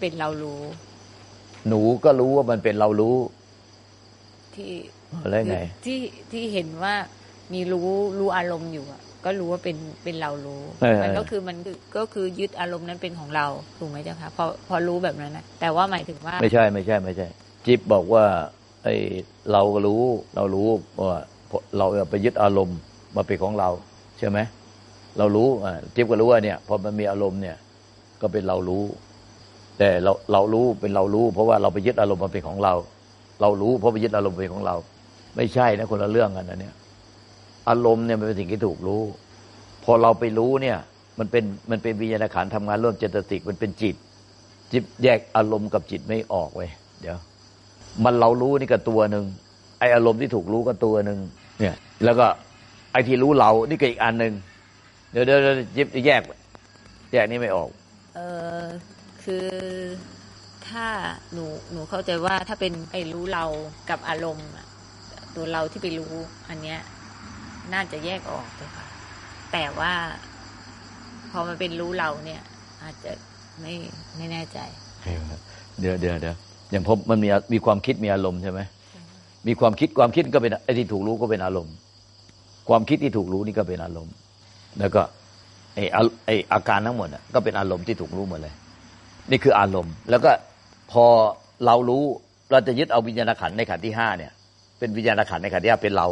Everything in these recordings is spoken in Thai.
เป็นเรารู้ หนูก็รู้ว่ามันเป็นเรารู้ ที่แล้วไงที่ที่เห็นว่ามีรู้รู้อารมณ์อยู่อะก็รู้ว่าเป็นเป็นเรารู้เออมันก็คือมันคือก็คือยึดอารมณ์นั้นเป็นของเราถูกไหมเจ้าค่ะพอพอรู้แบบนั้นนะแต่ว่าหมายถึงว่า ไม่ใช่ไม่ใช่ไม่ใช่ จิ๊บบอกว่า ไอเราก็รู้เรารู้ว่าเราเอาไปยึดอารมณ์มาเป็นของเราใช่ไหมเรารู้อ่าจิ๊บก็รู้ว่าเนี่ยพอมันมีอารมณ์เนี่ย ก็เป็นเรารู้ แต่เราเรารู้เป็นเรารู้ เพราะว่าเราไปยึดอารมณ์มาเป็นของเรา เรารู้เพราะไปยึดอารมณ์เป็นของเรา ไม่ใช่นะคนละเรื่องกันนะเนี่ย อารมณ์เนี่ยมันเป็นสิ่งที่ถูกรู้ พอเราไปรู้เนี่ย มันเป็นมันเป็นวิญญาณขันทำงานร่วมเจตสิกมันเป็นจิต จิตแยกอารมณ์กับจิตไม่ออกเว้ยเดี๋ยว มันเรารู้นี่ก็ตัวหนึ่งไออารมณ์ที่ถูกรู้ก็ตัวหนึ่งเนี่ย แล้วก็ไอที่รู้เรานี่ก็อีกอันหนึ่งเดี๋ยวเดี๋ยวเดี๋ยวจิบแยกแยกนี่ไม่ออก เออ คือถ้าหนูหนูเข้าใจว่าถ้าเป็นไอ้รู้เรากับอารมณ์ตัวเราที่ไปรู้ อันเนี้ย น่าจะแยกออกเลยค่ะ แต่ว่าพอมันเป็นรู้เราเนี่ย อาจจะไม่ไม่แน่ใจเดี๋ยวเดี๋ยวเดี๋ยวอย่างพบมันมีมีความคิดมีอารมณ์ใช่ไหมมีความคิดความคิดก็เป็นไอ้ที่ถูกรู้ก็เป็นอารมณ์ ความคิดที่ถูกรู้นี่ก็เป็นอารมณ์ แล้วก็ไอ้อาไอ้อาการทั้งหมดน่ะก็เป็นอารมณ์ที่ถูกรู้หมดเลย นี่คืออารมณ์ แล้วก็พอเรารู้เราจะยึดเอาวิญญาณขันในขันที่ห้าเนี่ย เป็นวิญญาณขันในขันที่ห้าเป็นเรา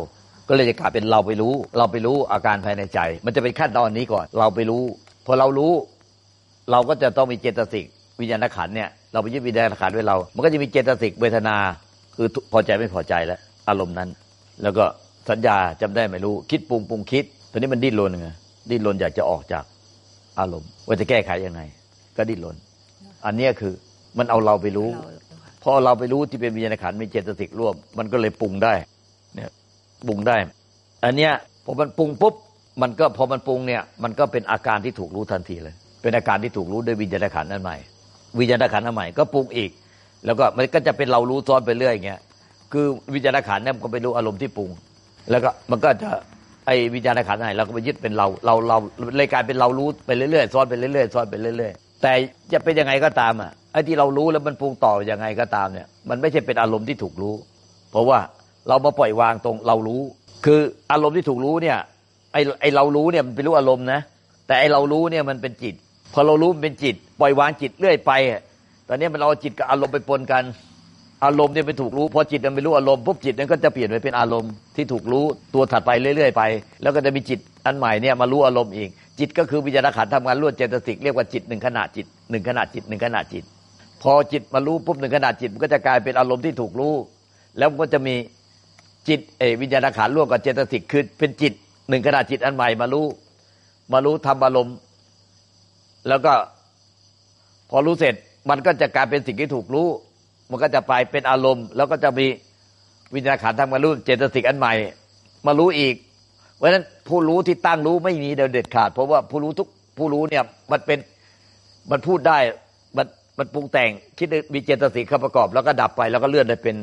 ก็เลยจะกลายเป็นเราไปรู้ เราไปรู้อาการภายในใจ มันจะเป็นขั้นตอนนี้ก่อน เราไปรู้ พอเรารู้ เราก็จะต้องมีเจตสิกวิญญาณขันเนี่ยเราไปยึดวิญญาณขันธ์ไว้เรา มันก็จะมีเจตสิกเวทนา คือพอใจไม่พอใจแล้วอารมณ์นั้น แล้วก็สัญญาจำได้ไม่รู้คิดปรุงปรุงคิดตอนนี้มันดิ้นรนไงดิ้นรนอยากจะออกจากอารมณ์ว่าจะแก้ไขยังไง ก็ดิ้นรน อันเนี้ยคือมันเอาเราไปรู้เราค่ะพอเราไปรู้ที่เป็นวิญญาณขันธ์มีเจตสิกร่วม มันก็เลยปรุงได้เนี่ยปรุงได้ อันเนี้ยพอมันปรุงปุ๊บมันก็พอมันปรุงเนี่ยมันก็เป็นอาการที่ถูกรู้ทันทีเลย เป็นอาการที่ถูกรู้ด้วยวิญญาณขันธ์นั่นใหม่วิญญาณขันธ์อันใหม่ก็ปรุงอีก แล้วก็มันก็จะเป็นเรารู้ซ้อนไปเรื่อยอย่างเงี้ยคือวิญญาณขันธ์เนี่ยมันก็ไปรู้อารมณ์ที่ปรุง แล้วก็มันก็จะไอ้วิญญาณขันธ์ไหนเราก็ไปยึดเป็นเราเราเราเลยกลายเป็นเรารู้ไปเรื่อยๆซ้อนไปเรื่อยๆซ้อนไปเรื่อยๆ แต่จะเป็นยังไงก็ตามอะไอ้ที่เรารู้แล้วมันปรุงต่อยังไงก็ตามเนี่ย มันไม่ใช่เป็นอารมณ์ที่ถูกรู้ เพราะว่าเรามาปล่อยวางตรงเรารู้ คืออารมณ์ที่ถูกรู้เนี่ยไอ้ไอ้เรารู้เนี่ยมันเป็นรู้อารมณ์นะแต่ไอ้เรารู้เนี่ยมันเป็นจิต พอเรารู้มันเป็นจิต ปล่อยวางจิตเรื่อยไป ตอนนี้มันเอาจิตกับอารมณ์ไปปนกัน อารมณ์เนี่ยเป็นถูกรู้พอจิตมันไปรู้อารมณ์ปุ๊บจิตนั้นก็จะเปลี่ยนไปเป็นอารมณ์ที่ถูกรู้ตัวถัดไปเรื่อย ๆ ไป แล้วก็จะมีจิตอันใหม่เนี่ยมารู้อารมณ์อีก จิตก็คือวิญญาณขันธ์ทำงานร่วมเจตสิกเรียกว่าจิตหนึ่งขณะจิตหนึ่งขณะจิตหนึ่งขณะจิต พอจิตมารู้ปุ๊บหนึ่งขณะจิตมันก็จะกลายเป็นอารมณ์ที่ถูกรู้ แล้วมันก็จะมีจิตเอวิญญาณขันธ์ร่วมกับเจตสิกคือเป็นจิตหนึ่งขณะจิตอันใหม่มารู้มารู้ทำอารมณ์ แล้วก็พอรู้เสร็จมันก็จะกลายเป็นสิ่งที่ถูกรู้ มันก็จะไปเป็นอารมณ์ แล้วก็จะมีวิญญาณขันธ์ทำมานรู้เจตสิกอันใหม่ มารู้อีก เพราะฉะนั้นผู้รู้ที่ตั้งรู้ไม่มีเด็ดขาด เพราะว่าผู้รู้ทุกผู้รู้เนี่ยมันเป็นมันพูดได้มันมันปรุงแต่งคิดมีเจตสิกเข้าประกอบ แล้วก็ดับไปแล้วก็เลื่อนได้เป็น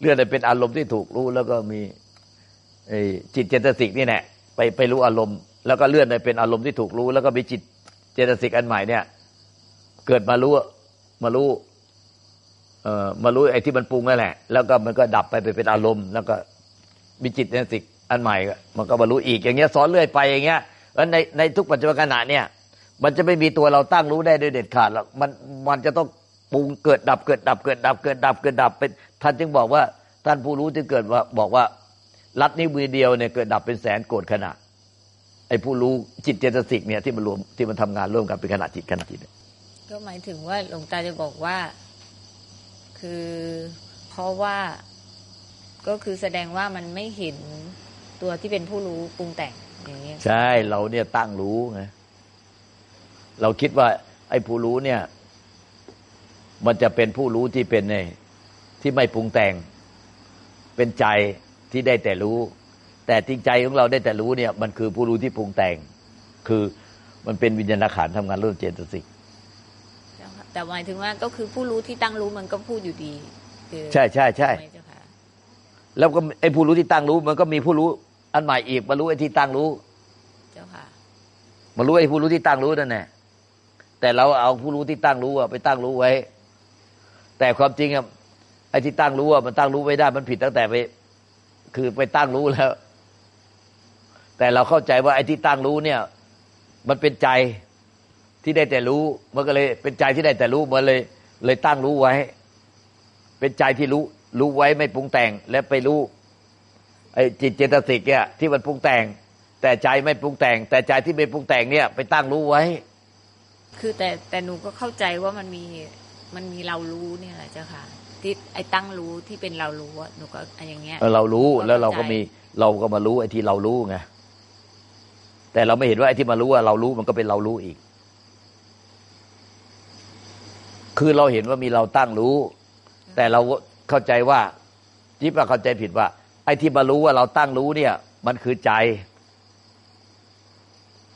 เลื่อนได้เป็นอารมณ์ที่ถูกรู้ แล้วก็มีจิตเจตสิกนี่แหละไปไปรู้อารมณ์ แล้วก็เลื่อนได้เป็นอารมณ์ที่ถูกรู้ แล้วก็มีจิตเจตสิกอันใหม่เนี่ย เกิดมารู้มารู้เอ่อมารู้ไอ้ที่มันปรุงนั่นแหละ แล้วก็มันก็ดับไปไปเป็นอารมณ์ แล้วก็มีจิตเจตสิก อันใหม่ก็มันก็มารู้อีกอย่างเงี้ยสอนเรื่อยไปอย่างเงี้ยแล้วในในทุกปัจจุบันขณะเนี่ย มันจะไม่มีตัวเราตั้งรู้ได้โดยเด็ดขาดหรอกมันมันจะต้องปรุงเกิดดับเกิดดับเกิดดับเกิดดับเกิดดับเป็นท่านจึงบอกว่าท่านผู้รู้ที่เกิดว่าบอกว่ารัดนิ้วมือเดียวเนี่ยเกิดดับเป็นแสนโกรธขณะไอ้ผู้รู้จิตเจตสิกเนี่ยที่มันรวมที่มันทำงานร่วมกันเป็นขณะจิตขณะจิตก็หมายถึงว่าหลวงตาจะบอกว่า คือเพราะว่าก็คือแสดงว่ามันไม่เห็น ตัวที่เป็นผู้รู้ปรุงแต่งอย่างนี้ยใช่เราเนี่ยตั้งรู้ไงเราคิดว่า ไอ้ผู้รู้เนี่ย มันจะเป็นผู้รู้ที่เป็นในที่ไม่ปรุงแต่ง เป็นใจที่ได้แต่รู้ แต่จริงใจของเราได้แต่รู้เนี่ย มันคือผู้รู้ที่ปรุงแต่ง คือมันเป็นวิญญาณขันธ์ทำงานร่วมเจตสิกเจ้าค่ะแต่หมายถึงว่าก็คือผู้รู้ที่ตั้งรู้มันก็พูดอยู่ดีคือใช่ใช่ใช่ไหมเจ้าค่ะแล้วก็ไอ้ผู้รู้ที่ตั้งรู้มันก็มีผู้รู้ อันใหม่อีกมารู้ไอ้ที่ตั้งรู้ เจ้าค่ะมารู้ไอ้ผู้รู้ที่ตั้งรู้นั่นแหละแต่เราเอาผู้รู้ที่ตั้งรู้อะไปตั้งรู้ไว้ แต่ความจริงอะไอ้ที่ตั้งรู้อะมันตั้งรู้ไม่ได้ มันผิดตั้งแต่ไป คือไปตั้งรู้แล้ว แต่เราเข้าใจว่าไอ้ที่ตั้งรู้เนี่ย มันเป็นใจที่ได้แต่รู้ มันก็เลยเป็นใจที่ได้แต่รู้มันเลย เลยตั้งรู้ไว้ เป็นใจที่รู้ รู้ไว้ไม่ปรุงแต่งและไปรู้ ไอ้จิตเจตสิกเนี่ยที่มันปรุงแต่ง แต่ใจไม่ปรุงแต่ง แต่ใจที่ไม่ปรุงแต่งเนี่ย ไปตั้งรู้ไว้ คือแต่แต่หนูก็เข้าใจว่ามันมีมันมีเรารู้เนี่ยแหละเจ้าค่ะที่ไอ้ตั้งรู้ที่เป็นเรารู้อะหนูก็อันอย่างเงี้ยเออเรารู้ก็เข้าใจแล้วเราก็มีเราก็มารู้ไอ้ที่เรารู้ไงแต่เราไม่เห็นว่าไอ้ที่มารู้ว่าเรารู้มันก็เป็นเรารู้อีก คือเราเห็นว่ามีเราตั้งรู้ แต่เราเข้าใจว่าจิ๊บอะเข้าใจผิดว่าไอ้ที่มารู้ว่าเราตั้งรู้เนี่ย มันคือใจ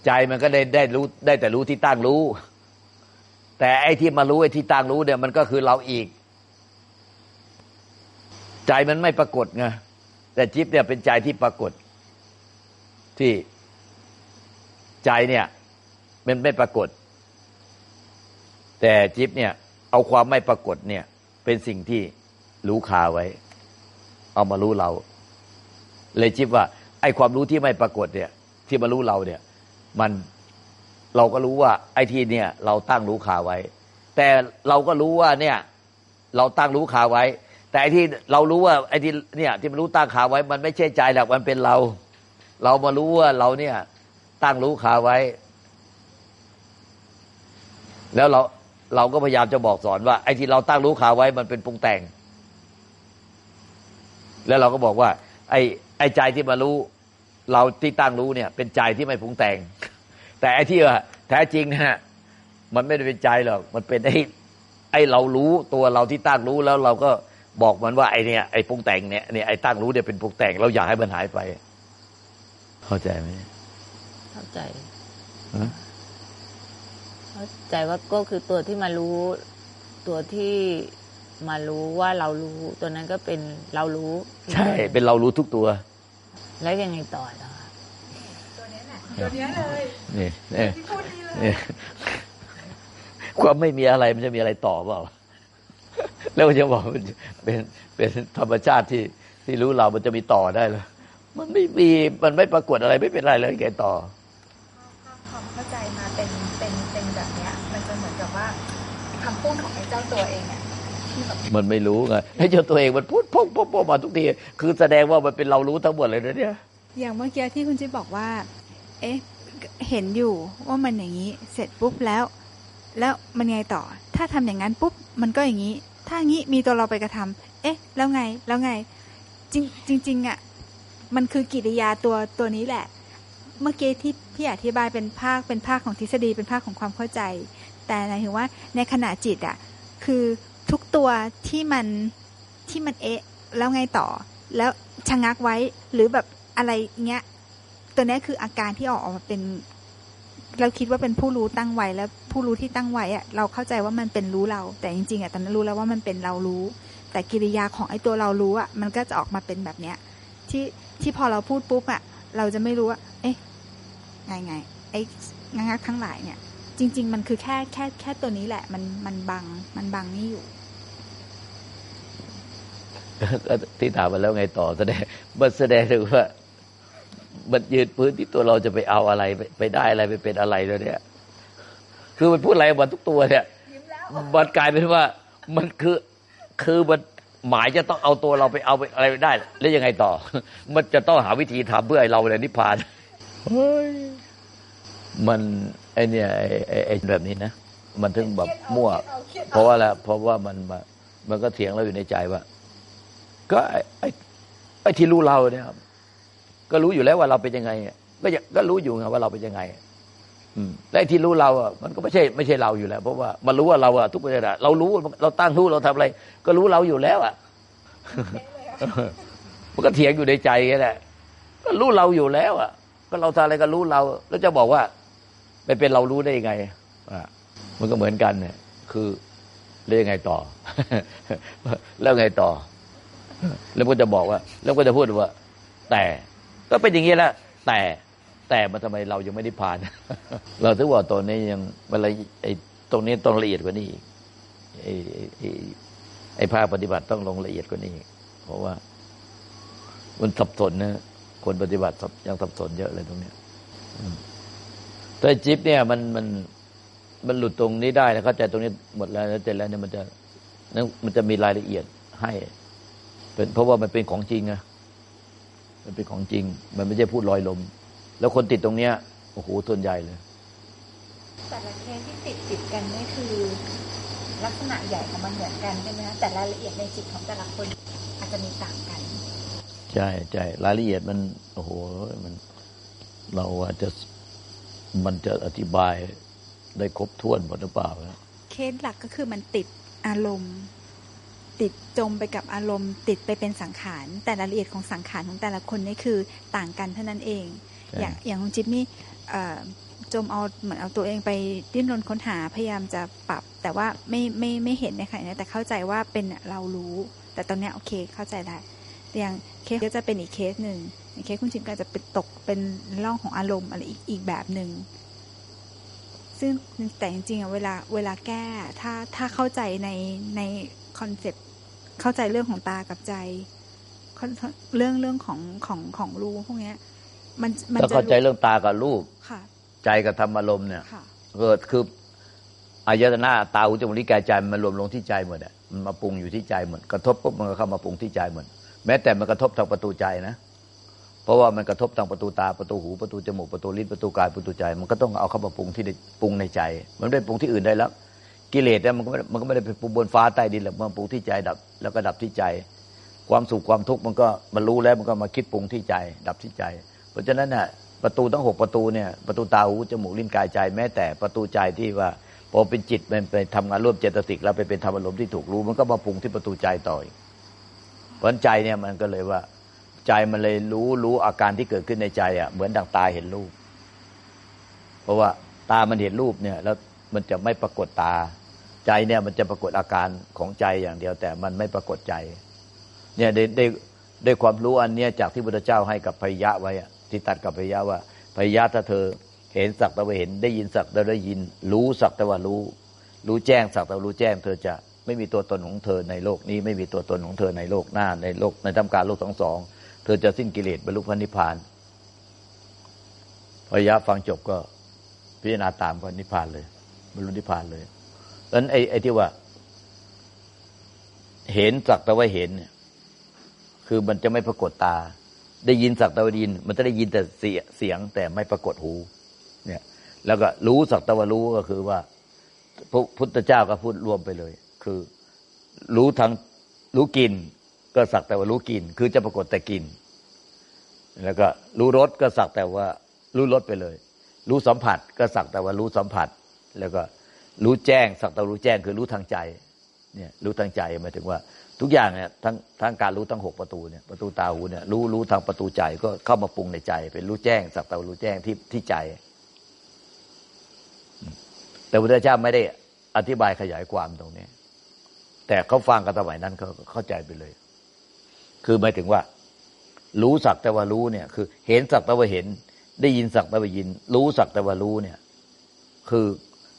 ใจมันก็ได้ได้รู้ได้แต่รู้ที่ตั้งรู้ แต่ไอ้ที่มารู้ไอ้ที่ตั้งรู้เนี่ย มันก็คือเราอีก ใจมันไม่ปรากฏไงแต่จิ๊บเนี่ยเป็นใจที่ปรากฏ ที่ใจเนี่ยมันไม่ปรากฏ แต่จิ๊บเนี่ย เอาความไม่ปรากฏเนี่ย เป็นสิ่งที่รู้คาไว้ เอามารู้เรา เลยจิบว่า ไอ้ความรู้ที่ไม่ปรากฏเนี่ย ที่มารู้เราเนี่ย มันเราก็รู้ว่า ไอ้ที่เนี่ย เราตั้งรู้คาไว้ แต่เราก็รู้ว่าเนี่ย เราตั้งรู้คาไว้ แต่ไอ้ที่เรารู้ว่า ไอ้ที่เนี่ย ที่มันรู้ตั้งคาไว้ มันไม่ใช่ใจหรอกมันเป็นเรา เรามารู้ว่าเราเนี่ย ตั้งรู้คาไว้ แล้วเราเราก็พยายามจะบอกสอนว่าไอ้ที่เราตั้งรู้คาไว้มันเป็นปรุงแต่ง แล้วเราก็บอกว่า ไอ้ อ้ใจที่มารู้ เราที่ตั้งรู้เนี่ย เป็นใจที่ไม่ปรุงแต่ง แต่ไอ้ที่ว่าแท้จริงเนะมันไม่ได้เป็นใจหรอกมันเป็นไอ้ไอ้เรารู้ตัวเราที่ตั้งรู้แล้วเราก็บอกมันว่าไอ้เนี่ยไอ้ปรุงแต่งเนี่ยเนี่ยไอ้ตั้งรู้เนี่ยเป็นปรุงแต่งเราอยากให้มันหายไป เข้าใจไหมเข้าใจฮะเข้าใจว่าก็คือตัวที่มารู้ ตัวที่มารู้ว่าเรารู้ ตัวนั้นก็เป็นเรารู้ ใช่ เป็นเรารู้ทุกตัว แล้วยังไงต่อล่ะคะตัวเนี้ยน่ะตัวเนี้ยเลยนี่นี่ที่พูดดีเลยนี่ความไม่มีอะไรมันจะมีอะไรต่อเปล่า แล้วมันจะบอกมันเป็นเป็นธรรมชาติที่ที่รู้เรามันจะมีต่อได้เหรอมันไม่มีมันไม่ปรากฏอะไรไม่เป็นไรเลยแกต่อถ้าความเข้าใจมาเป็นเป็นเป็นแบบเนี้ย มันจะเหมือนกับว่าคำพูดของไอ้เจ้าตัวเองอะที่แบบ มันไม่รู้ไงให้เจ้าตัวเองมันพูดพกพกพกมาทุกที คือแสดงว่ามันเป็นเรารู้ทั้งหมดเลยนะเนี่ย อย่างเมื่อกี้ที่คุณจิ๊บบอกว่า เอ๊ะ เห็นอยู่ว่ามันอย่างนี้ เสร็จปุ๊บแล้ว แล้วมันไงต่อ ถ้าทำอย่างนั้นปุ๊บ มันก็อย่างนี้ ถ้างี้มีตัวเราไปกระทำเอ๊ะ แล้วไง แล้วไง จริงจริงอะ มันคือกิริยาตัวตัวนี้แหละ เมื่อกี้ที่พี่อธิบายเป็นภาค เป็นภาคของทฤษฎี เป็นภาคของความเข้าใจ แต่หมายถึงว่าในขณะจิตอะ คือ ทุกตัวที่มันที่มันเอ๊ะ แล้วไงต่อ แล้วชะงักไว้หรือแบบอะไรเงี้ย ตัวนี้คืออาการที่ออกออกมาเป็น เราคิดว่าเป็นผู้รู้ตั้งไว้แล้วผู้รู้ที่ตั้งไว้อะเราเข้าใจว่ามันเป็นรู้เรา แต่จริงๆอะตอนนั้นรู้แล้วว่ามันเป็นเรารู้ แต่กิริยาของไอ้ตัวเรารู้อะมันก็จะออกมาเป็นแบบเนี้ย ที่ที่พอเราพูดปุ๊บอะเราจะไม่รู้ว่า เอ๊ะไงไงไอ้งักทั้งหลายเนี่ย จริง ๆ มันคือแค่แค่แค่ตัวนี้แหละ มันมันบัง มันบังนี่อยู่ก็ที่ถามมาแล้วไงต่อแสดงมันแสดงถึงว่า มันยืนพื้นที่ตัวเราจะไปเอาอะไรไปไปได้อะไรไปเป็นอะไรแล้วเนี่ย คือมันพูดอะไรมาทุกตัวเนี่ยยิ้มแล้วมันกลายเป็นว่า มันคือคือมันหมายจะต้องเอาตัวเราไปเอาไปอะไรได้ แล้วยังไงต่อ มันจะต้องหาวิธีทำเพื่อให้เราเนี่ยนิพพานเฮ้ยมัน ไอเนี่ยไอไอไอแบบนี้นะ มันถึงแบบมั่ว เพราะว่าอะไรเพราะว่ามันมามันก็เถียงเราอยู่ในใจว่า ก็ไอไอไอที่รู้เราเนี่ยก็รู้อยู่แล้วว่าเราเป็นยังไงก็ยังก็รู้อยู่ไงว่าเราเป็นยังไง อืมและไอที่รู้เราอะมันก็ไม่ใช่ไม่ใช่เราอยู่แล้ว เพราะว่ามันรู้ว่าเราอะทุกประเวลาเรารู้เราตั้งรู้เราทำอะไร ก็รู้เราอยู่แล้วอะมันก็เถียงอยู่ในใจแค่แหละก็รู้เราอยู่แล้วอะ ก็เราทำอะไรก็รู้เรา แล้วจะบอกว่า ไปเป็นเรารู้ได้ยังไงอะมันก็เหมือนกันเนี่ยคือแล้วยังไงต่อ แล้วไงต่อ แล้วก็จะบอกว่า แล้วก็จะพูดว่า แต่ก็เป็นอย่างนี้แหละแต่แต่มันทำไมเรายังไม่ได้ผ่าน เราถึงว่าตอนนี้ยังเวลาไอ้ตรงนี้ต้องละเอียดกว่านี้ไอ้ไอ้ไอ้ภาคปฏิบัติต้องลงละเอียดกว่านี้ เพราะว่ามันสับสนนะคนปฏิบัติยังสับสนเยอะเลยตรงเนี้ยอืม แต่จิ๊บเนี่ยมันมันมันหลุดตรงนี้ได้นะเข้าใจตรงนี้หมดแล้วแล้วเสร็จแล้วเนี่ยมันจะนั่นมันจะมีรายละเอียดให้เป็นเพราะว่ามันเป็นของจริงอะมันเป็นของจริง มันไม่ใช่พูดลอยลม แล้วคนติดตรงเนี้ยโอ้โหส่วนใหญ่เลยแต่ละเคสที่ติดติดกันนี่คือ ลักษณะใหญ่ของมันเหมือนกันใช่ไหมคะแต่รายละเอียดในจิตของแต่ละคนอาจจะมีต่างกัน ใช่ใช่รายละเอียดมันโอ้โหมัน เราอาจจะ มันจะอธิบายได้ครบถ้วนหมดหรือเปล่านะเคสหลักก็คือมันติดอารมณ์ ติดจมไปกับอารมณ์ ติดไปเป็นสังขาร แต่รายละเอียดของสังขารของแต่ละคนนี่คือต่างกันเท่านั้นเองใช่อย่างอย่างคุณจิ๊บนี่เอ่อจมเอาเหมือนเอาตัวเองไปดิ้นรนค้นหาพยายามจะปรับ แต่ว่าไม่ไม่ไม่เห็นในขณะนี้แต่เข้าใจว่าเป็นเรารู้ แต่ตอนเนี้ยโอเคเข้าใจได้แต่อย่างเคสก็จะเป็นอีกเคสหนึ่ง อย่างเคสคุณจิ๊บก็จะเป็นตกเป็นร่องของอารมณ์อะไรอีกอีกแบบหนึ่งซึ่งแต่จริงๆอะเวลาเวลาแก้ถ้าถ้าเข้าใจในในคอนเซปต์เข้าใจเรื่องของตากับใจค่อนเรื่องเรื่องของของของรู้พวกเนี้ย มันมันถ้าจะเข้าใจเรื่องตากับรูปค่ะ ใจกับธรรมอารมณ์เนี่ยค่ะเกิดคืออายตนะตาหูจมูกลิ้นกายใจมันรวมลงที่ใจหมดอะมันมาปรุงอยู่ที่ใจหมดกระทบปุ๊บมันก็เข้ามาปรุงที่ใจหมดแม้แต่มันกระทบทางประตูใจนะ เพราะว่ามันกระทบทางประตูตาประตูหูประตูจมูกประตูลิ้นประตูกายประตูใจ มันก็ต้องเอาเข้ามาปรุงที่ปรุงในใจ มันไม่ได้ปรุงที่อื่นได้แล้ว กิเลสเนี่ยมันก็มันก็ไม่ได้ไปปรุงบนฟ้าใต้ดินหรอกมันปรุงที่ใจดับ แล้วก็ดับที่ใจ ความสุขความทุกข์มันก็มันรู้แล้วมันก็มาคิดปรุงที่ใจ ดับที่ใจ เพราะฉะนั้นน่ะประตูทั้งหกประตูเนี่ยประตูตาหูจมูกลิ้นกายใจ แม้แต่ประตูใจที่ว่าพอเป็นจิตมันไปทำงานร่วมเจตสิกแล้วไปเป็นธรรมอารมณ์ที่ถูกรู้ มันก็มาปรุงที่ประตูใจต่ออีกเพราะนั้นใจเนี่ยมันก็เลยว่า ใจมันเลยรู้รู้อาการที่เกิดขึ้นในใจอะเหมือนดังตาเห็นรูป เพราะว่าตามันเห็นรูปเนี่ย แล้วมันจะไม่ปรากฏตา ใจเนี่ยมันจะปรากฏอาการของใจอย่างเดียว แต่มันไม่ปรากฏใจ เนี่ยได้ได้ได้ความรู้อันเนี้ยจากที่พุทธเจ้าให้กับพยะไว้ที่ตัดกับพยะว่าพยะถ้าเธอเห็นสักแต่ว่าเห็นได้ยินสักแต่ว่าได้ยิน รู้สักแต่ว่ารู้ รู้แจ้งสักแต่ว่ารู้แจ้ง เธอจะไม่มีตัวตนของเธอในโลกนี้ ไม่มีตัวตนของเธอในโลกหน้าในโลกในทำการโลกทั้งสอง เธอจะสิ้นกิเลสบรรลุพระนิพพานพยะฟังจบก็พิจารณาตามก็นิพพานเลยบรรลุนิพพานเลยดังนั้นไอ้ไอ้ที่ว่า เห็นสักแต่ว่าเห็นเนี่ย คือมันจะไม่ปรากฏตา ได้ยินสักแต่ว่าได้ยิน มันจะได้ยินแต่เสียเสียงแต่ไม่ปรากฏหู เนี่ย แล้วก็รู้สักแต่ว่ารู้ก็คือว่าพระพุทธเจ้าก็พูดรวมไปเลย คือ รู้ทั้งรู้กลิ่น ก็สักแต่ว่ารู้กลิ่นคือจะปรากฏแต่กลิ่นแล้วก็รู้รสก็สักแต่ว่ารู้รสไปเลย รู้สัมผัสก็สักแต่ว่ารู้สัมผัส แล้วก็รู้แจ้งสักแต่ว่ารู้แจ้งคือรู้ทางใจเนี่ยรู้ทางใจหมายถึงว่า ทุกอย่างเนี่ยทั้งทั้งการรู้ทั้งหกประตูเนี่ยประตูตาหูเนี่ยรู้รู้ทางประตูใจก็เข้ามาปรุงในใจ เป็นรู้แจ้ง สักแต่ว่ารู้แจ้งที่ที่ใจ แต่พระพุทธเจ้าไม่ได้อธิบายขยายความตรงนี้ แต่เขาฟังกันสมัยนั้นเขาเข้าใจไปเลย คือหมายถึงว่า รู้สักแต่ว่ารู้เนี่ย คือ เห็นสักแต่ว่าเห็น ได้ยินสักแต่ว่ายิน รู้สักแต่ว่ารู้เนี่ย คือ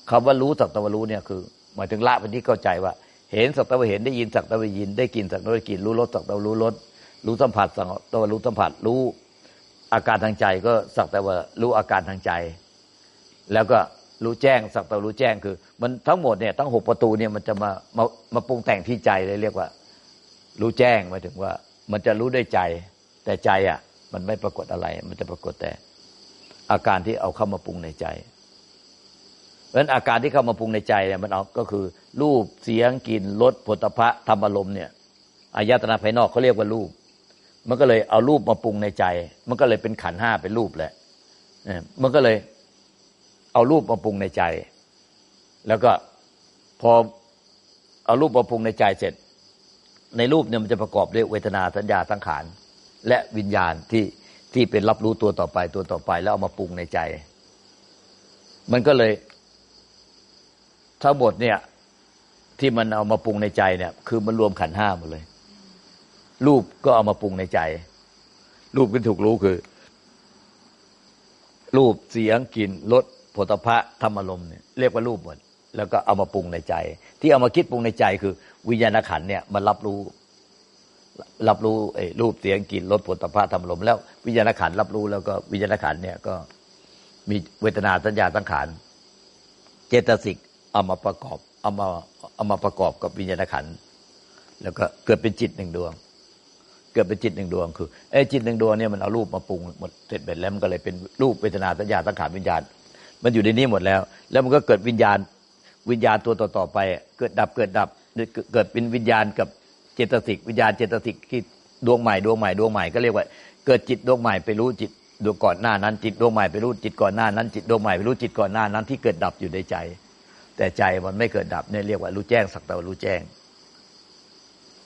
คำว่ารู้สักแต่ว่ารู้เนี่ย คือ หมายถึงละเป็นที่เข้าใจว่า เห็นสักแต่ว่าเห็นได้ยินสักแต่ว่ายิน ได้กลินสักแต่ว่ากิน รู้รสสักแต่ว่ารู้รสรู้สัมผัสสักแต่ว่ารู้สัมผัสรู้อาการทางใจก็สักแต่ว่ารู้อาการทางใจ แล้วก็รู้แจ้งสักแต่ว่ารู้แจ้งคือ มันทั้งหมดเนี่ยทั้งหกประตูเนี่ยมันจะมามามาปรุงแต่งที่ใจเลยเรียกว่า รู้แจ้งหมายถึงว่า มันจะรู้ด้วยใจ แต่ใจอะ มันไม่ปรากฏอะไร มันจะปรากฏแต่ อาการที่เอาเข้ามาปรุงในใจเพราะฉะนั้นอาการที่เข้ามาปรุงในใจเนี่ยมันเอาก็คือ รูปเสียงกลิ่นรสผลิตภัณฑ์ธรรมอารมณ์เนี่ยอายตนะภายนอกเขาเรียกว่ารูป มันก็เลยเอารูปมาปรุงในใจ มันก็เลยเป็นขันห้าเป็นรูปแหละเนี่ยมันก็เลยเอารูปมาปรุงในใจ แล้วก็พอเอารูปมาปรุงในใจเสร็จ ในรูปเนี่ยมันจะประกอบด้วยเวทนาสัญญาสังขารและวิญญาณที่ที่เป็นรับรู้ตัวต่อไปตัวต่อไป แล้วเอามาปรุงในใจ มันก็เลยทั้งหมดเนี่ย ที่มันเอามาปรุงในใจเนี่ย คือมันรวมขันห้าหมดเลย รูปก็เอามาปรุงในใจ รูปที่ถูกรู้คือ รูปเสียงกลิ่นรสผลิตภัณฑ์ธรรมอารมณ์เนี่ยเรียกว่ารูปหมด แล้วก็เอามาปรุงในใจ ที่เอามาคิดปรุงในใจคือ วิญญาณขันเนี่ยมันรับรู้ รับรู้ไอ้รูปเสียงกลิ่นรสผลตภะธรรมลมแล้ววิญญาณขันรับรู้แล้วก็วิญญาณขันเนี่ยก็มีเวทนาสัญญาสังขารเจตสิกเอามาประกอบเอามาเอามาประกอบกับวิญญาณขันแล้วก็เกิดเป็นจิตหนึ่งดวง เกิดเป็นจิตหนึ่งดวง คือไอ้จิตหนึ่งดวงเนี่ยมันเอารูปมาปรุงหมดเสร็จเบ็ดแล้วมันก็เลยเป็นรูปเวทนาสัญญาสังขารวิญญาณ มันอยู่ในนี้หมดแล้ว แล้วมันก็เกิดวิญญาณ วิญญาณตัวต่อๆไป เกิดดับเกิดดับเกิดเป็นวิญญาณกับเจตสิกวิญญาณเจตสิกที่ดวงใหม่ดวงใหม่ดวงใหม่ก็เรียกว่า เกิดจิตดวงใหม่ไปรู้จิตดวงก่อนหน้านั้นจิตดวงใหม่ไปรู้จิตก่อนหน้านั้นจิตดวงใหม่ไปรู้จิตก่อนหน้านั้นที่เกิดดับอยู่ในใจ แต่ใจมันไม่เกิดดับเนี่ยเรียกว่ารู้แจ้งสักแต่ว่ารู้แจ้ง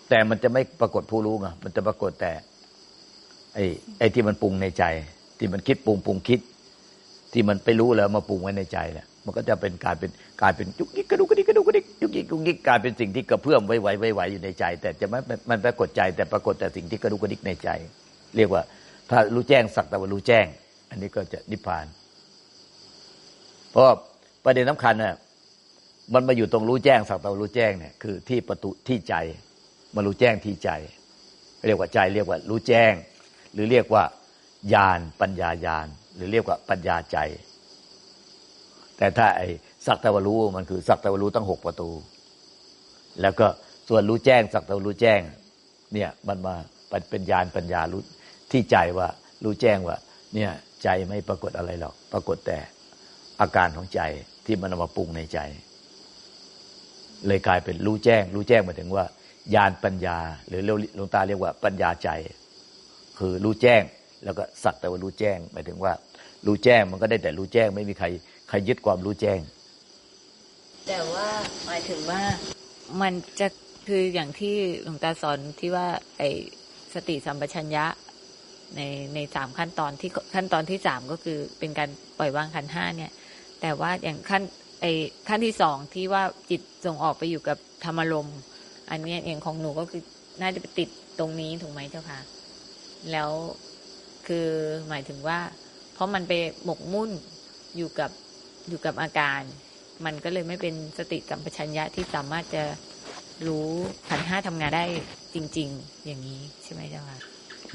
แต่มันจะไม่ปรากฏผู้รู้ไงมันจะปรากฏแต่ไอ้ไอ้ที่มันปรุงในใจ ที่มันคิดปรุงปรุงคิด ที่มันไปรู้แล้วมาปรุงไว้ในใจแหละ มันก็จะเป็นกลายเป็นกลายเป็นยุกยิกกระดุกกระดิกกระดุกกระดิกยุกยิกยุกยิกกลายเป็นสิ่งที่กระเพื่อมไว้ไหวไว้ไหวอยู่ในใจ แต่จะไม่มันปรากฏใจแต่ปรากฏแต่สิ่งที่กระดุกกระดิกในใจ เรียกว่า ถ้ารู้แจ้งสักแต่ว่ารู้แจ้ง อันนี้ก็จะนิพพาน เพราะประเด็นสำคัญน่ะมันมาอยู่ตรงรู้แจ้งสักแต่ว่ารู้แจ้งเนี่ยคือที่ประตูที่ใจมารู้แจ้งที่ใจ เรียกว่าใจ เรียกว่า รู้แจ้ง หรือเรียกว่าญาณปัญญาญาณหรือเรียกว่าปัญญาใจ แต่ถ้าไอ้สักต่ว่ารู้มันคือสักต่ว่ารู้ตั้งหกประตู แล้วก็ส่วนรู้แจ้ง สักต่ว่ารู้แจ้ง เนี่ยมันมาเป็นญาณปัญญารู้ที่ใจว่ารู้แจ้งว่า เนี่ยใจไม่ปรากฏอะไรหรอก ปรากฏแต่อาการของใจที่มันมาปรุงในใจ เลยกลายเป็นรู้แจ้ง รู้แจ้งหมายถึงว่าญาณปัญญา หรือหลวงตาเรียกว่าปัญญาใจ คือรู้แจ้งแล้วก็สักแต่ว่ารู้แจ้ง หมายถึงว่า รู้แจ้งมันก็ได้แต่รู้แจ้งไม่มีใคร ใครยึดความรู้แจ้ง แต่ว่าหมายถึงว่ามันจะคืออย่างที่หลวงตาสอนที่ว่า ไอสติสัมปชัญญะในในสามขั้นตอนที่ขั้นตอนที่สามก็คือเป็นการปล่อยวางขันห้าเนี่ย แต่ว่าอย่างขั้นไอขั้นที่สองที่ว่าจิตส่งออกไปอยู่กับธรรมารมอันเนี้ยอย่างของหนูก็คือน่าจะไปติดตรงนี้ถูกไหมเจ้าค่ะ แล้วคือหมายถึงว่า เพราะมันไปหมกมุ่นอยู่กับ อยู่กับอาการ มันก็เลยไม่เป็นสติสัมปชัญญะที่สามารถจะรู้ขันธ์ห้าทำงานได้จริง ๆ อย่างนี้ใช่ไหมเจ้าค่ะ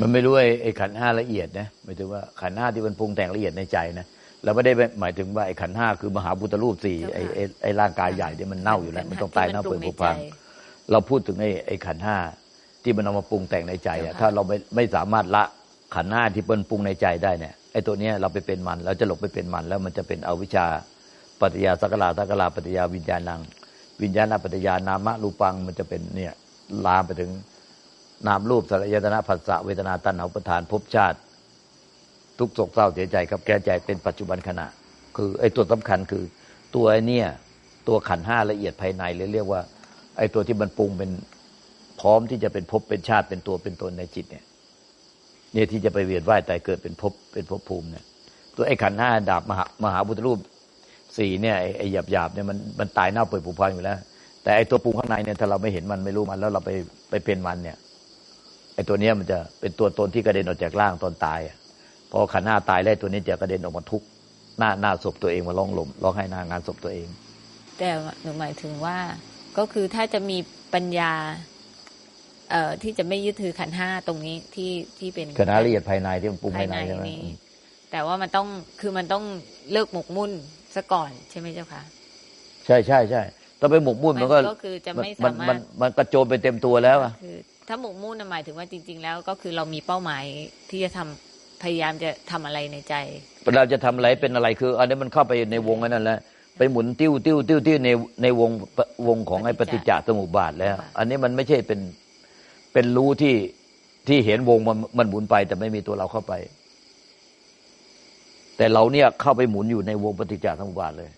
มันไม่รู้ไอ้ไอ้ขันธ์ห้าละเอียดนะหมายถึงว่าขันธ์ห้าที่มันปรุงแต่งละเอียดในใจนะเราไม่ได้หมายถึงว่าไอ้ขันธ์ห้าคือมหาพุทธรูปสี่เจ้าค่ะไอ้ไอ้ไอ้ร่างกายใหญ่ที่มันเน่าอยู่แล้ว มันต้องตายเน่าเปื่อยผุพัง เราพูดถึงไอ้ไอ้ขันธ์ห้าที่มันเอามาปรุงแต่งในใจอะเจ้าค่ะถ้าเราไม่ไม่สามารถละ ขันห้าที่เป็นปรุงในใจได้เนี่ยไอ้ตัวเนี้ยเราไปเป็นมันเราจะหลงไปเป็นมัน แล้วมันจะเป็นอวิชชาปัจจยาสักลาสักลาปัจจยาวิญญาณัง วิญญาณปัจจยานามะรูปังมันจะเป็นเนี่ยลามไปถึงนามรูปสารยตนะผัสสะเวทนาตัณหาอุปทานภพชาติ ทุกโศกเศร้าเสียใจครับแก้ใจเป็นปัจจุบันขณะ คือไอ้ตัวสำคัญคือตัวไอ้เนี่ยตัวขันห้าละเอียดภายในเลยเรียกว่า ไอ้ตัวที่มันปรุงเป็นพร้อมที่จะเป็นภพเป็นชาติเป็นตัวเป็นตนในจิตเนี่ย เนี่ยที่จะไปเวียนว่ายตายเกิดเป็นภพเป็นภพภูมิเนี่ย ตัวไอ้ขันห้าดาบมหามหาพุทธรูปสี่เนี่ยไอ้หยาบหยาบเนี่ยมันมันตายเน่าเปื่อยผุพังอยู่แล้ว แต่ไอ้ตัวปรุงข้างในเนี่ยถ้าเราไม่เห็นมันไม่รู้มัน แล้วเราไปไปเป็นมันเนี่ยไอ้ตัวเนี้ยมันจะเป็นตัวตนที่กระเด็นออกจากร่างตอนตายพอขันห้าตายแล้วตัวนี้จะกระเด็นออกมาทุกหน้าหน้าศพตัวเองมาร้องลมร้องให้หน้างานศพตัวเอง แต่หนูหมายถึงว่าก็คือถ้าจะมีปัญญา เอ่อที่จะไม่ยึดถือขันธ์ห้าตรงนี้ที่ที่เป็นคณะละเอียดภายในที่มันปรุงภายในใช่ไหมนี้อืมแต่ว่ามันต้องคือมันต้องเลิกหมกมุ่นซะก่อนใช่ไหมเจ้าคะใช่ใช่ใช่ต้องไปหมกมุ่นมันก็ก็คือจะไม่มัสานมามัรนถมันกระโจนไปเต็มตัวแล้วอะคือถ้าหมกมุ่นน่ะหมายถึงว่าจริง ๆ แล้วก็คือเรามีเป้าหมายที่จะทำพยายามจะทำอะไรในใจ เราจะทำอะไรเป็นอะไรคือ อันนี้มันเข้าไปในวงอันนั้นแล้วไปหมุนติ้วติ้วติ้วติ้วในในวงวงของไอ้ปปฏิฏิจจจจสมุปบาทแล้วค่ะอันนี้มันไม่ใช่เป็น เป็นรู้ที่ที่เห็นวงมันมันหมุนไป แต่ไม่มีตัวเราเข้าไป แต่เราเนี่ยเข้าไปหมุนอยู่ในวงปฏิจจสมุปบาทเลย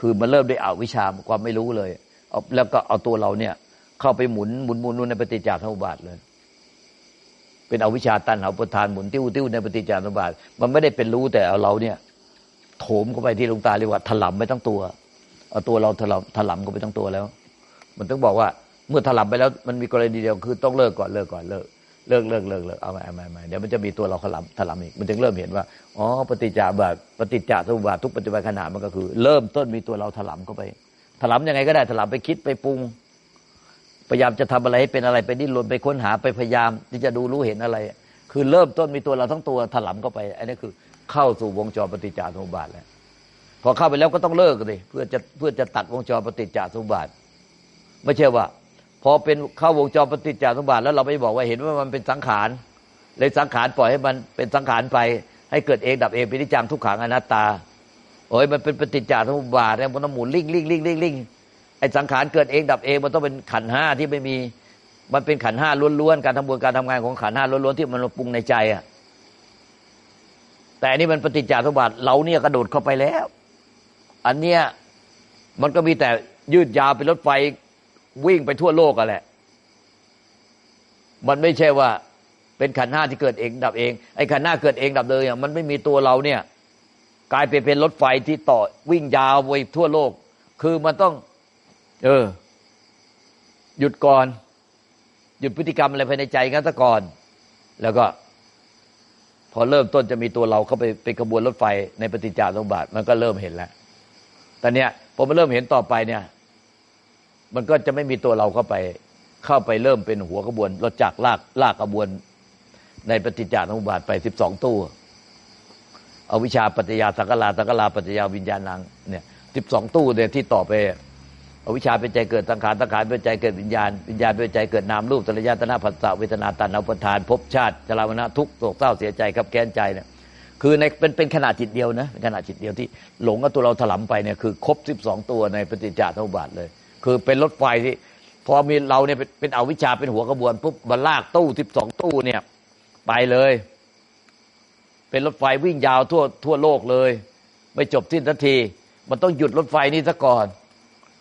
คือมันเริ่มได้วยอวิชาความไม่รู้เลยเอาแล้วก็เอาตัวเราเนี่ย เข้าไปหมุนหมุนหมุนหมุนในปฏิจจสมุปบาทเลย เป็นอวิชาตันหาประทานหมุนติ้วติ้วในปฏิจจสมุปบาท มันไม่ได้เป็นรู้แต่เอาเราเนี่ย โถมเข้าไปที่ลวงตาเรียกว่าถลำไปทั้งตัว เอาตัวเราถลำถลำเข้าไปทั้งตัวแล้ว มันต้องบอกว่า เมื่อถลำไปแล้วมันมีกรณีเดียวคือต้องเลิกก่อนเลิกก่อนเลิกเลิกเลิกเลิกเลิกเอาไม่เอาไม่เอาไม่เดี๋ยวมันจะมีตัวเราถลำถลำอีกมันถึงเริ่มเห็นว่าอ๋อปฏิจจาบาทปฏิจจสมุปบาททุกปัจจุบันขณะมันก็คือ เริ่มต้นมีตัวเราถลำเข้าไปถลำยังไงก็ได้ถลำไปคิดไปปรุงพยายามจะทำอะไรให้เป็นอะไรไปดิ้นรนไปค้นหาไปพยายามที่จะดูรู้เห็นอะไร คือเริ่มต้นมีตัวเราทั้งตัวถลำเข้าไป อันนี้คือเข้าสู่วงจรปฏิจจสมุปบาทแล้วพอเข้าไปแล้วก็ต้องเลิกเลยเพื่อจะเพื่อจะตัดวงจรปฏิจจสมุปบาท ไม่ใช่ว่า พอเป็นเข้าวงจรปฏิจจสมุปบาทแล้วเราไปบอกว่าเห็นว่ามันเป็นสังขารเลยสังขารปล่อยให้มันเป็นสังขารไปให้เกิดเองดับเองเป็นนิจจังทุกขังอนัตตาโอ้ยมันเป็นปฏิจจสมุปบาทแล้วมันต้องหมุนลิ่งลิ่งลิ่งลิ่งลิ่งไอ้สังขารเกิดเองดับเองมันต้องเป็นขันห้าที่ไม่มีมันเป็นขันห้าล้วนๆการทำบุญการทำงานของขันห้าล้วนๆที่มันปรุงในใจอะแต่อันนี้มันปฏิจจสมุปบาทเราเนี่ยกระโดดเข้าไปแล้ว อันเนี้ยมันก็มีแต่ยืดยาวเป็นรถไฟ วิ่งไปทั่วโลกอะแหละ มันไม่ใช่ว่าเป็นขันธ์ห้าที่เกิดเองดับเอง ไอ้ขันธ์ห้าเกิดเองดับเลยอะมันไม่มีตัวเราเนี่ย กลายไปเป็นรถไฟที่ต่อวิ่งยาวไปทั่วโลก คือมันต้อง เออ หยุดก่อน หยุดพฤติกรรมอะไรภายในใจกันซะก่อน แล้วก็ พอเริ่มต้นจะมีตัวเราเข้าไปเป็นขบวนรถไฟในปฏิจจสมุปบาทมันก็เริ่มเห็นแล้วตอนเนี้ยพอมันเริ่มเห็นต่อไปเนี่ย มันก็จะไม่มีตัวเราเข้าไปเข้าไปเริ่มเป็นหัวขบวนรถจักรลากลากขบวน ในปฏิจจสมุบาทไปสิบสองตู้เอาวิชาปัจจยาสักลาสักลาปัจจยาวิญญาณังเนี่ยสิบสองตู้เนี่ยที่ต่อไปเอาวิชาเป็นใจเกิดสังขารสังขารเป็นใจเกิดวิญญาณวิญญาณเป็นใจเกิดนามรูปตระยะตนะผัสสะเวทนาตัณหาอุปทานภพชาติชราวนะทุกโศกเศร้าเสียใจครับแค้นใจเนี่ยคือในเป็นเป็นขนาดจิตเดียวนะเป็นขนาดจิตเดียวที่หลงกับตัวเราถลำไปเนี่ยคือครบสิบสองตัวในปฏิจจสมุบาทเลย คือเป็นรถไฟที่พอมีเราเนี่ยเป็นเอาวิชาเป็นหัวขบวนปุ๊บมาลากตู้สิบสองตู้เนี่ย ไปเลย เป็นรถไฟวิ่งยาวทั่วทั่วโลกเลย ไม่จบสิ้นทันที มันต้องหยุดรถไฟนี้ซะก่อน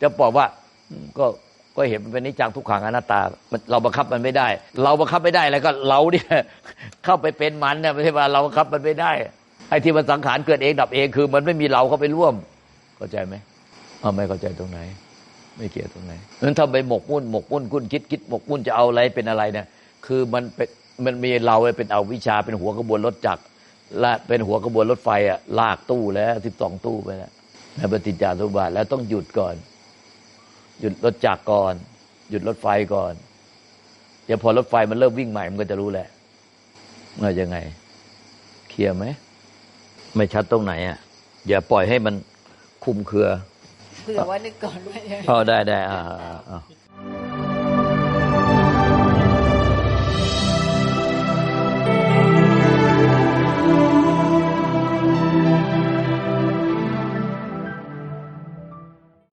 จะบอกว่าก็ก็เห็นมันเป็นนิจจังทุกขังอนัตตาเราบังคับมันไม่ได้ เราบังคับไม่ได้แล้วก็เราเนี่ยเข้าไปเป็นมันเนี่ยไม่ใช่ว่าเราบังคับมันไม่ได้ไอ้ที่มันสังขารเกิดเองดับเองคือ มันไม่มีเราเข้าไปร่วม เข้าใจไหมเอาไม่เข้าใจตรงไหน ไม่เกี่ยวตรงไหนนั้นถ้าไปหมกมุ่นหมกมุ่นกุ้นคิดคิดหมกมุ่นจะเอาอะไรเป็นอะไรเนี่ยคือมันเป็นมันมีเราเป็นเอาวิชาเป็นหัวกระบวนรถจักรและเป็นหัวกระบวนรถไฟอะลากตู้แล้วสิบสองตู้ไปแล้วในปฏิจจสมุปบาทแล้วต้องหยุดก่อน หยุดรถจักรก่อน หยุดรถไฟก่อนเดี๋ยวพอรถไฟมันเริ่มวิ่งใหม่มันก็จะรู้แหละว่ายังไง เคลียร์ไหมไม่ชัดตรงไหนอะอย่าปล่อยให้มันคุมเครือ เผื่อว่านึกก่อนว่ายังไงอ๋อได้ได้อ่า